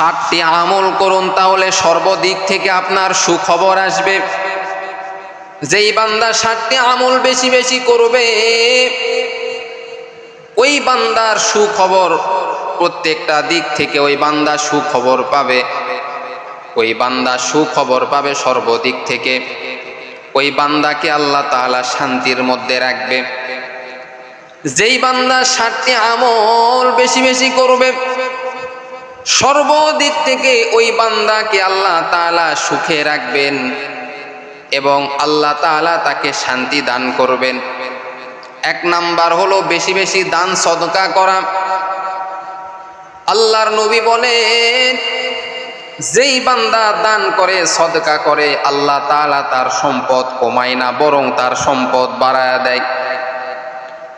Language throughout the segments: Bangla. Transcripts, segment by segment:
ষাটটি আমল করুন, তাহলে সর্বদিক থেকে আপনার সুখবর আসবে। যেই বান্দা ষাটটি আমল বেশি বেশি করবে, ওই বান্দার সুখবর প্রত্যেকটা দিক থেকে ওই বান্দা সুখবর পাবে। ওই বান্দা সুখবর পাবে সর্বদিক থেকে। ওই বান্দাকে আল্লাহ তাআলা শান্তির মধ্যে রাখবে। যেই বান্দা ষাটটি আমল বেশি বেশি করবে সর্বদিক থেকে ওই বান্দাকে আল্লাহ তাআলা সুখে রাখবেন এবং আল্লাহ তাআলা তাকে শান্তি দান করবেন। এক নাম্বার হলো বেশি বেশি দান সদকা করা। আল্লাহর নবী বলেন, যেই বান্দা দান করে, সদকা করে, আল্লাহ তাআলা তার সম্পদ কমায় না, বরং তার সম্পদ বাড়ায় দেয়।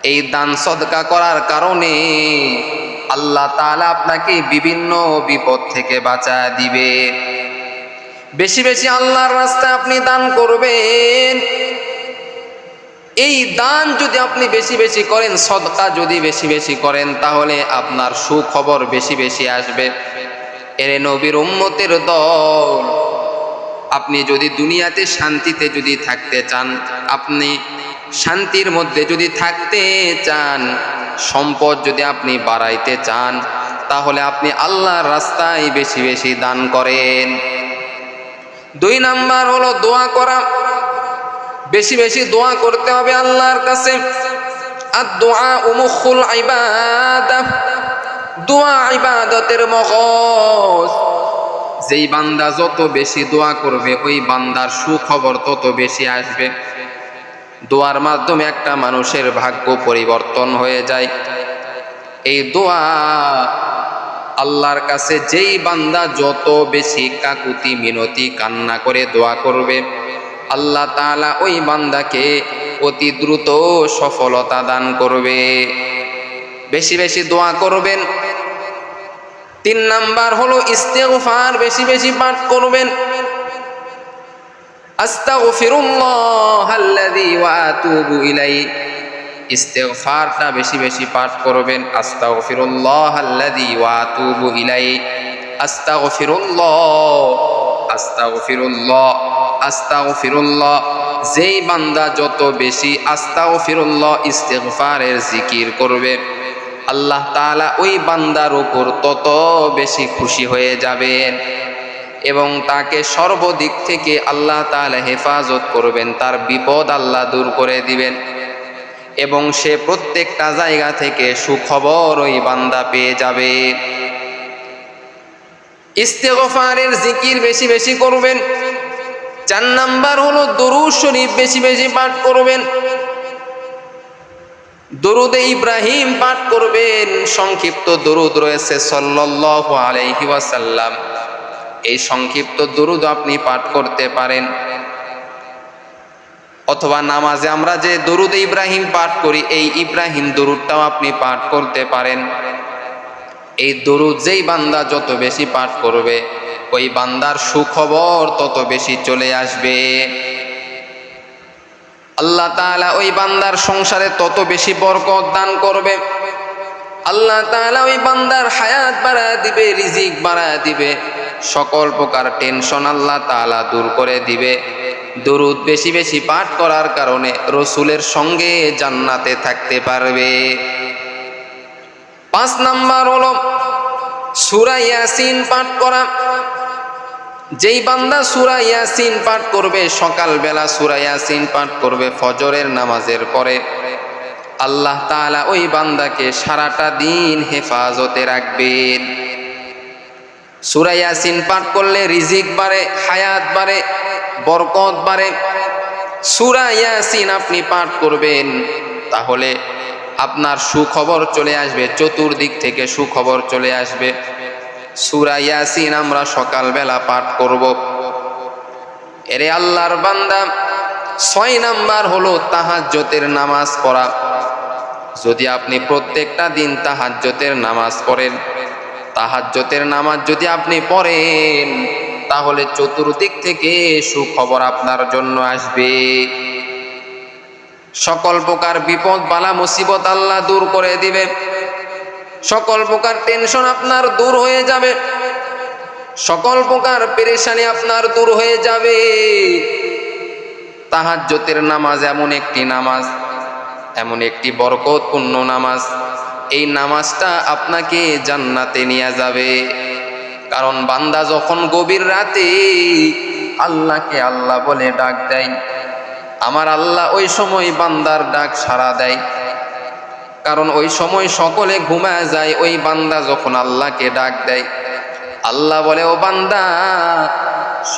এই দান সদকা করার কারণে আল্লাহ তাআলা আপনাকে বিভিন্ন বিপদ থেকে বাঁচায় দিবে। বেশি বেশি আল্লাহর রাস্তায় আপনি দান করবেন। এই দান যদি আপনি বেশি বেশি করেন, সদকা যদি বেশি বেশি করেন, তাহলে আপনার সুখবর বেশি বেশি আসবে। এরে নবীর উম্মতের দল। আপনি যদি দুনিয়াতে শান্তিতে যদি থাকতে চান, আপনি শান্তির মধ্যে যদি থাকতে চান সম্পদ যদি আপনি বাড়াইতে চান, তাহলে আপনি আল্লাহর রাস্তায় বেশি বেশি দান করেন। দুই নাম্বার হলো দোয়া করা। বেশি বেশি দোয়া করতে হবে আল্লাহর কাছে। আর দোয়া উমুখুল ইবাদা। দোয়া ইবাদতের মগজ। যেই বান্দা যত বেশি দোয়া করবে, ওই বান্দার সুখবর তত বেশি আসবে। দোয়ার মাধ্যমে একটা মানুষের ভাগ্য পরিবর্তন হয়ে যায়। এই দোয়া আল্লাহর কাছে যেই বান্দা যত বেশি কাকুতি, মিনতি, কান্না করে দোয়া করবে, আল্লাহ তাআলা ওই বান্দাকে অতি দ্রুত সফলতা দান করবে। বেশি বেশি দোয়া করবেন। তিন নাম্বার হলো ইস্তেফার বেশি বেশি পাঠ করবেন। ইস্তেগফারটা বেশি বেশি পাঠ করবেন। আস্তাগফিরুল্লাহ আস্তাগফিরুল্লাহ। যেই বান্দা যত বেশি আস্তাগফিরুল্লাহ, ইস্তেগফারের জিকির করবে, আল্লাহ তাআলা ওই বান্দার উপর তত বেশি খুশি হয়ে যাবেন। এবং তাকে সর্বদিক থেকে আল্লাহ তাআলা হেফাজত করবেন, তার বিপদ আল্লাহ দূর করে দিবেন। এবং সে প্রত্যেকটা জায়গা থেকে সুখবর ওই বান্দা পেয়ে যাবে। ইস্তেগফারের জিকির বেশি বেশি করবেন। চার নাম্বার হলো দরুদ শরীফ বেশি বেশি পাঠ করবেন। দরুদে ইব্রাহিম পাঠ করবেন। সংক্ষিপ্ত দরুদ রয়েছে সাল্লাল্লাহু আলাইহি ওয়াসাল্লাম। এই সংক্ষিপ্ত দরুদ আপনি পাঠ করতে পারেন। অথবা নামাজে আমরা যে দরুদ ইব্রাহিম পাঠ করি, এই ইব্রাহিম দরুদটাও আপনি পাঠ করতে পারেন। এই দরুদ যেই বান্দা যত বেশি পাঠ করবে, ওই বান্দার সুখবর তত বেশি চলে আসবে। আল্লাহ তাআলা ওই বান্দার সংসারে তত বেশি বরকত দান করবে। আল্লাহ তাআলা ওই বান্দার হায়াত বাড়ায় দিবে, রিজিক বাড়ায় দিবে। সকল প্রকার টেনশন আল্লাহ তাআলা দূর করে দিবে। দরুদ বেশি বেশি পাঠ করার কারণে রসুলের সঙ্গে জান্নাতে থাকতে পারবে। পাঁচ নাম্বার হল সুরা ইয়াসিন পাঠ করা। যেই বান্দা সুরা ইয়াসিন পাঠ করবে, সকালবেলা সুরা ইয়াসিন পাঠ করবে ফজরের নামাজের পরে, আল্লাহ তাআলা ওই বান্দাকে সারাটা দিন হেফাজতে রাখবেন। সুরা ইয়াসিন পাঠ করলে রিজিক বাড়ে, হায়াত বাড়ে, বরকত বাড়ে। সুরা ইয়াসিন আপনি পাঠ করবেন, তাহলে আপনার সুখবর চলে আসবে, চতুর্দিক থেকে সুখবর চলে আসবে। সুরা ইয়াসিন আমরা সকালবেলা পাঠ করব। এরে আল্লাহর বান্দা, ছয় নাম্বার হলো তাহাজ্জতের নামাজ পড়া। যদি আপনি প্রত্যেকটা দিন তাহাজ্জতের নামাজ পড়েন তাহাজ্জতের নামাজ যদি আপনি পড়েন, তাহলে চতুর্দিক থেকে সুখবর আপনার জন্য আসবে। সকল প্রকার বিপদ, বালা, মুসিবত আল্লাহ দূর করে দিবে। সকল প্রকার টেনশন আপনার দূর হয়ে যাবে। সকল প্রকার পেরেশানি আপনার দূর হয়ে যাবে। তাহাজ্জতের নামাজ এমন একটি নামাজ, এমন একটি বরকতপূর্ণ নামাজ। এই নামাজটা আপনাকে জান্নাতে নিয়ে যাবে। কারণ বান্দা যখন গভীর রাতে আল্লাহকে আল্লাহ বলে ডাক দেয়, আমার আল্লাহ ওই সময় বান্দার ডাক সাড়া দেয়। কারণ ওই সময় সকলে ঘুমায় যায়, ওই বান্দা যখন আল্লাহকে ডাক দেয়, আল্লাহ বলে, ও বান্দা,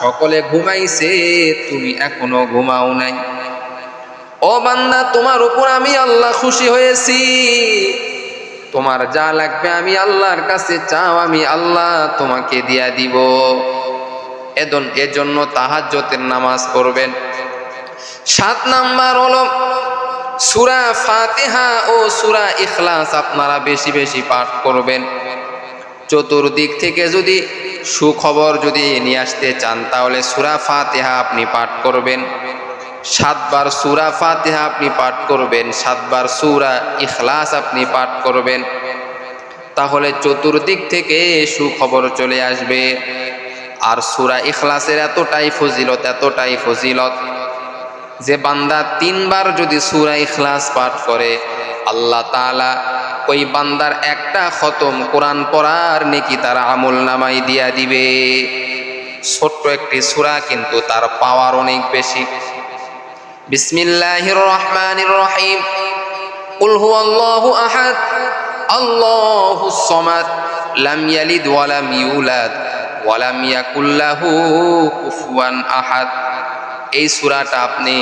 সকলে ঘুমাইছে, তুমি এখনও ঘুমাও নাই। ও বান্দা, তোমার উপর আমি আল্লাহ খুশি হয়েছি। তোমার যা লাগবে আমি আল্লাহর কাছে চাও, আমি আল্লাহ তোমাকে দিয়া দিব। এদন এজন্য তাহাজ্জতের নামাজ পড়বেন। সাত নাম্বার হলো সুরা ফাতেহা ও সুরা ইখলাস আপনারা বেশি বেশি পাঠ করবেন। চতুর্দিক থেকে যদি সুখবর যদি নিয়ে আসতে চান, তাহলে সুরা ফাতেহা আপনি পাঠ করবেন। সাতবার সুরা ফাতিহা আপনি পাঠ করবেন, সাতবার সুরা ইখলাস আপনি পাঠ করবেন। তাহলে চতুর্দিক থেকে সুখবর চলে আসবে। আর সুরা ইখলাসের এতটাই ফজিলত এতটাই ফজিলত যে বান্দা তিনবার যদি সুরা ইখলাস পাঠ করে, আল্লাহ তাআলা ওই বান্দার একটা খতম কোরআন পড়ার নেকি তার আমল নামাই দিয়া দিবে। ছোট্ট একটি সুরা কিন্তু তার পাওয়ার অনেক বেশি। বিসমিল্লাহির রহমানির রহিম قل هو الله أحد الله الصمد لم يلد ولم يولد ولم يكن له كفوا أحد এই সুরাটা আপনি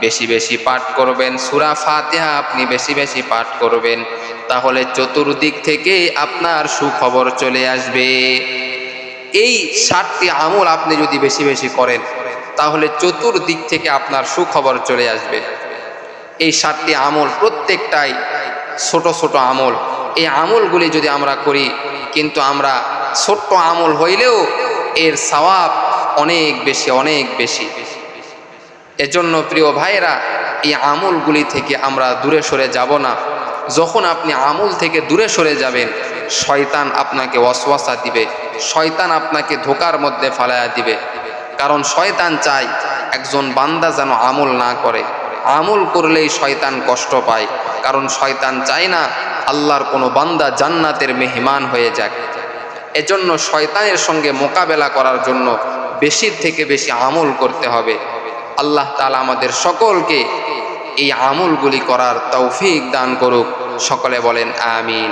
বেশি বেশি পাঠ করবেন সুরা ফাতিহা আপনি বেশি বেশি পাঠ করবেন তাহলে চতুর্দিক থেকে আপনার সুখবর চলে আসবে এই ষাটটি আমল আপনি যদি বেশি বেশি করেন তাহলে চতুর্দিক থেকে আপনার সুখবর চলে আসবে। এই সাতটি আমল প্রত্যেকটাই ছোট ছোট আমল। এই আমলগুলি যদি আমরা করি, কিন্তু আমরা ছোট্ট আমল হইলেও এর সওয়াব অনেক বেশি অনেক বেশি। এজন্য প্রিয় ভাইয়েরা, এই আমলগুলি থেকে আমরা দূরে সরে যাব না। যখন আপনি আমল থেকে দূরে সরে যাবেন, শয়তান আপনাকে অশ্বাসা দিবে, শয়তান আপনাকে ধোকার মধ্যে ফালাইয়া দিবে। কারণ শয়তান চায় একজন বান্দা যেন আমল না করে। আমল করলেই শয়তান কষ্ট পায়, কারণ শয়তান চায় না আল্লাহর কোনো বান্দা জান্নাতের মেহমান হয়ে যাক। এজন্য শয়তানের সঙ্গে মোকাবেলা করার জন্য বেশির থেকে বেশি আমল করতে হবে। আল্লাহ তালা আমাদের সকলকে এই আমলগুলি করার তৌফিক দান করুক। সকলে বলেন, আমিন।